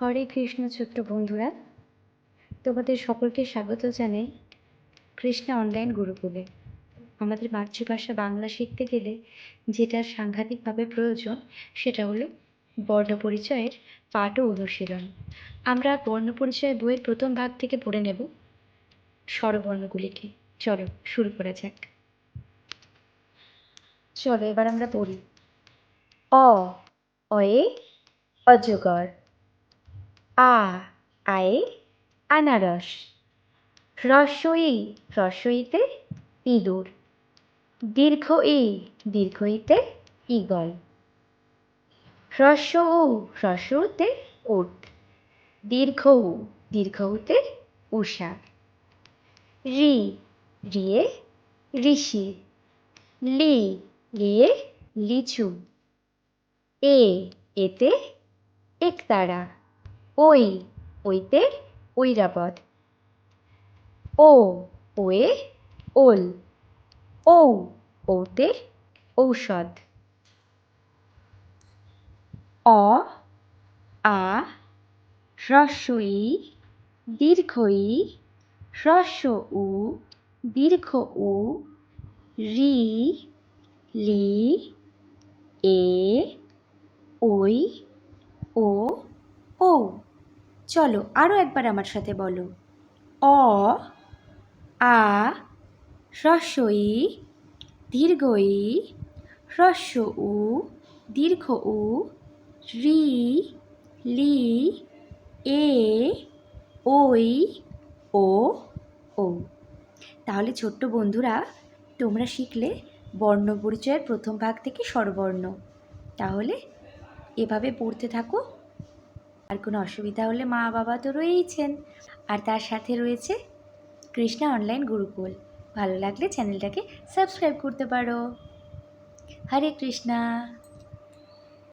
হরে কৃষ্ণ ছোট্ট বন্ধুরা, তোমাদের সকলকে স্বাগত জানাই কৃষ্ণ অনলাইন গুরুকুলে। আমাদের মাতৃভাষা বাংলা শিখতে গেলে যেটা সাংঘাতিকভাবে প্রয়োজন, সেটা হলো বর্ণ পরিচয়ের পাঠ ও অনুশীলন। আমরা বর্ণ পরিচয় বইয়ের প্রথম ভাগ থেকে পড়ে নেব স্বরবর্ণগুলিকে। চলো শুরু করা যাক। চলো এবার আমরা পড়ি। অ, অয়ে, অজগর। আ আয়ে আনারস। হ্রস্বই হ্রস্বইতে ইঁদুর। দীর্ঘ ই দীর্ঘ ইতে ঈগল। হ্রস্ব উ হ্রস্ব উতে উট। দীর্ঘ উ দীর্ঘ উতে উষা রি, রিয়ে ঋষি। লি, লিয়ে লিচু। এ, এতে একতারা। ওই, ওইতে ঐরাবত। ও, ওয়ে, ওল। ঔ ওতে ঔষধ। অ, আ হ্রস্ব ই দীর্ঘ ই হ্রস্ব উ দীর্ঘ উ রি, লি, এ ওই ও ও চলো আরও একবার আমার সাথে বলো। অ, আ হ্রস্ব ই দীর্ঘ ই হ্রস্ব উ দীর্ঘ উ, রি, লি, এ, ওই, ও ও। তাহলে ছোট্ট বন্ধুরা, তোমরা শিখলে বর্ণ পরিচয়ের প্রথম ভাগ থেকে স্বরবর্ণ। তাহলে এভাবে পড়তে থাকো। আর কোনো অসুবিধা হলে মা বাবা তো রয়েইছেন। আর তার সাথে রয়েছে কৃষ্ণা অনলাইন গুরুকুল। ভালো লাগলে চ্যানেলটাকে সাবস্ক্রাইব করতে পারো। হরে কৃষ্ণা।